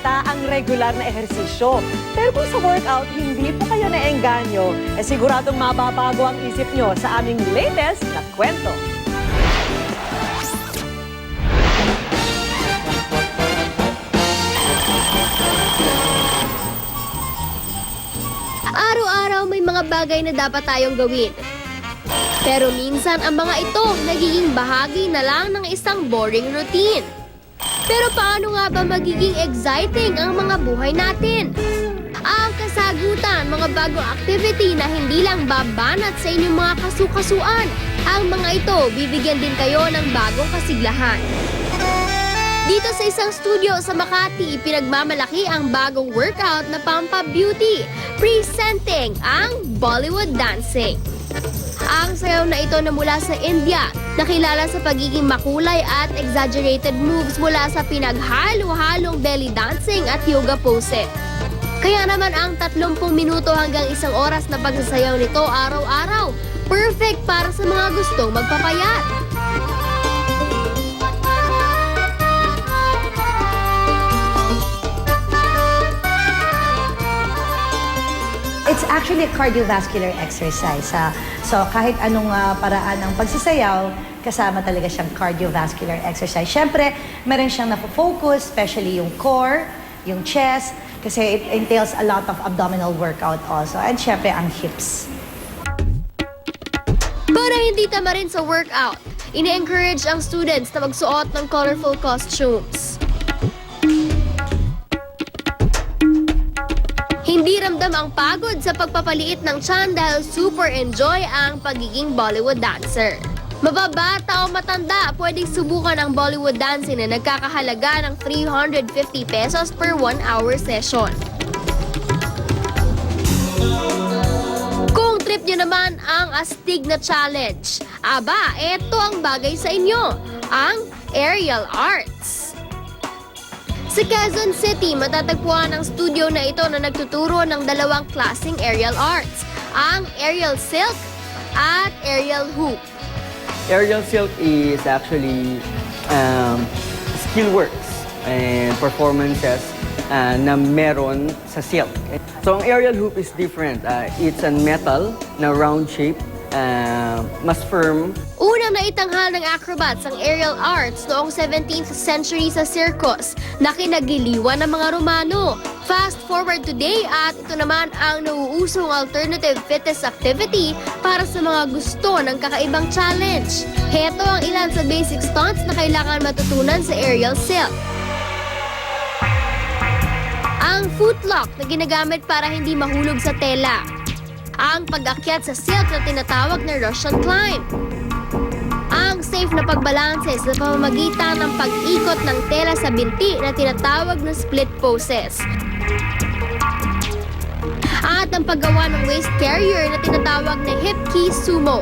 bata ang regular na ehersisyo. Pero kung sa workout hindi po kayo naengganyo, eh siguradong mababago ang isip nyo sa aming latest na kwento. Araw-araw may mga bagay na dapat tayong gawin. Pero minsan ang mga ito nagiging bahagi na lang ng isang boring routine. Pero paano nga ba magiging exciting ang mga buhay natin? Ang kasagutan, mga bagong activity na hindi lang babanat sa inyong mga kasukasuan. Ang mga ito, bibigyan din kayo ng bagong kasiglahan. Dito sa isang studio sa Makati, pinagmamalaki ang bagong workout na Pampa Beauty, presenting ang Bollywood Dancing. Ang sayaw na ito na mula sa India, nakilala sa pagiging makulay at exaggerated moves mula sa pinaghalo-halong belly dancing at yoga pose. Kaya naman ang 30 minuto hanggang isang oras na pagsasayaw nito araw-araw, perfect para sa mga gustong magpapayat. Actually a cardiovascular exercise. ah. so kahit anong ah, paraan ng pagsasayaw, kasama talaga siyang cardiovascular exercise. Siyempre, meron siyang napofocus, especially yung core, yung chest, kasi it entails a lot of abdominal workout also. And siyempre, ang hips. Para hindi tama rin sa workout, ini-encourage ang students na magsuot ng colorful costumes. Hindi ramdam ang pagod sa pagpapaliit ng tiyan dahil super enjoy ang pagiging Bollywood dancer. Mababata o matanda, pwedeng subukan ang Bollywood dancing na nagkakahalaga ng 350 pesos per 1 hour session. Kung trip nyo naman ang astig na challenge, aba, eto ang bagay sa inyo, ang aerial arts. Sa Quezon City, matatagpuan ang studio na ito na nagtuturo ng dalawang klaseng aerial arts, ang aerial silk at aerial hoop. Aerial silk is actually um, skill works and performances uh, na meron sa silk. So ang aerial hoop is different. Uh, it's a metal na round shape, uh, mas firm. Unang naitanghal ng acrobats ang aerial arts noong 17th century sa circus na kinagiliwan ng mga Romano. Fast forward today at ito naman ang nauusong alternative fitness activity para sa mga gusto ng kakaibang challenge. Heto ang ilan sa basic stunts na kailangan matutunan sa aerial silk. Ang footlock na ginagamit para hindi mahulog sa tela. Ang pag-akyat sa silk na tinatawag na Russian climb ang safe na pagbalanse sa pamamagitan ng pag-ikot ng tela sa binti na tinatawag na split poses. At ang paggawa ng waist carrier na tinatawag na hip key sumo.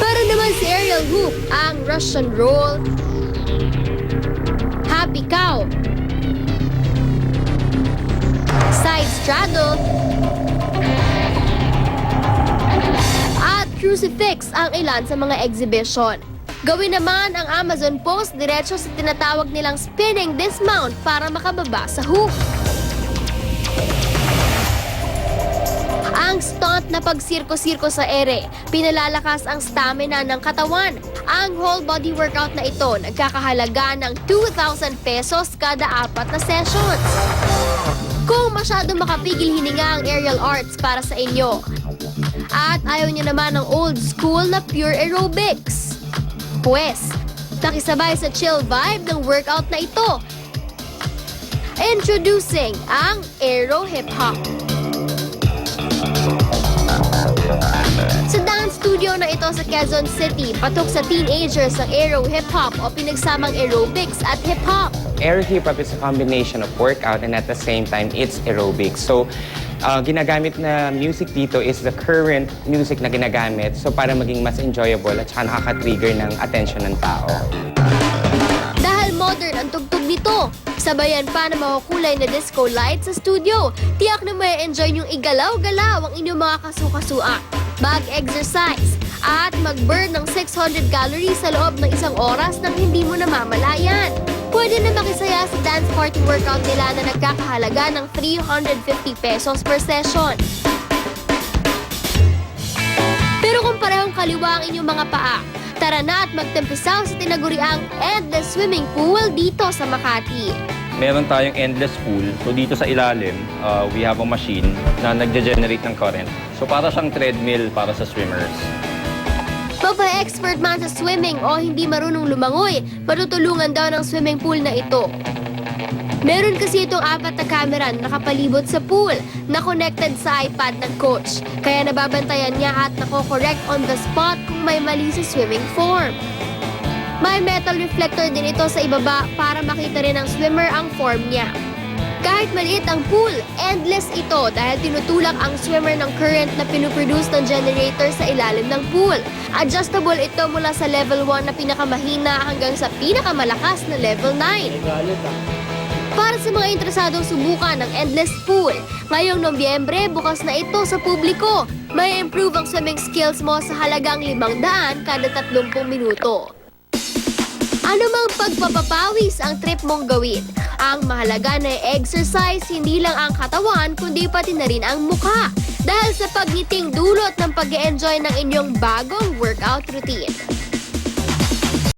Para naman sa aerial hoop, ang Russian roll, cow, side straddle, at crucifix ang ilan sa mga exhibition. Gawin naman ang Amazon Post diretso sa tinatawag nilang spinning dismount para makababa sa hook. Ang stunt na pagsirko-sirko sa ere, pinalalakas ang stamina ng katawan. Ang whole body workout na ito nagkakahalaga ng 2,000 pesos kada apat na sessions. Kung masyado makapigil hininga ang aerial arts para sa inyo. At ayaw niyo naman ng old school na pure aerobics. Pwes, nakisabay sa chill vibe ng workout na ito. Introducing ang Aero Hip Hop. Studio na ito sa Quezon City, patok sa teenagers ang Aero Hip Hop o pinagsamang aerobics at hip hop. Air hip hop is a combination of workout and at the same time it's aerobics. So uh, ginagamit na music dito is the current music na ginagamit so para maging mas enjoyable at saka nakaka-trigger ng attention ng tao. Dahil modern ang tugtog nito, sabayan pa ng mga kulay na disco lights sa studio, tiyak na may enjoy yung igalaw-galaw ang inyong mga kasukasuan. mag-exercise, at mag-burn ng 600 calories sa loob ng isang oras nang hindi mo namamalayan. Pwede na makisaya sa dance party workout nila na nagkakahalaga ng 350 pesos per session. Pero kung parehong kaliwa ang inyong mga paa, tara na at magtempisaw sa tinaguriang endless swimming pool dito sa Makati. meron tayong endless pool. So dito sa ilalim, uh, we have a machine na nagge-generate ng current. So para siyang treadmill para sa swimmers. Magpa-expert man sa swimming o hindi marunong lumangoy, matutulungan daw ng swimming pool na ito. Meron kasi itong apat na camera na nakapalibot sa pool na connected sa iPad ng coach. Kaya nababantayan niya at nako-correct on the spot kung may mali sa swimming form. May metal reflector din ito sa ibaba para makita rin ng swimmer ang form niya. Kahit maliit ang pool, endless ito dahil tinutulak ang swimmer ng current na pinuproduce ng generator sa ilalim ng pool. Adjustable ito mula sa level 1 na pinakamahina hanggang sa pinakamalakas na level 9. Para sa mga interesadong subukan ng endless pool, ngayong Nobyembre bukas na ito sa publiko. May improve ang swimming skills mo sa halagang 500 kada 30 minuto. Ano mang pagpapapawis ang trip mong gawin? Ang mahalaga na exercise hindi lang ang katawan kundi pati na rin ang mukha. Dahil sa pagniting dulot ng pag enjoy ng inyong bagong workout routine.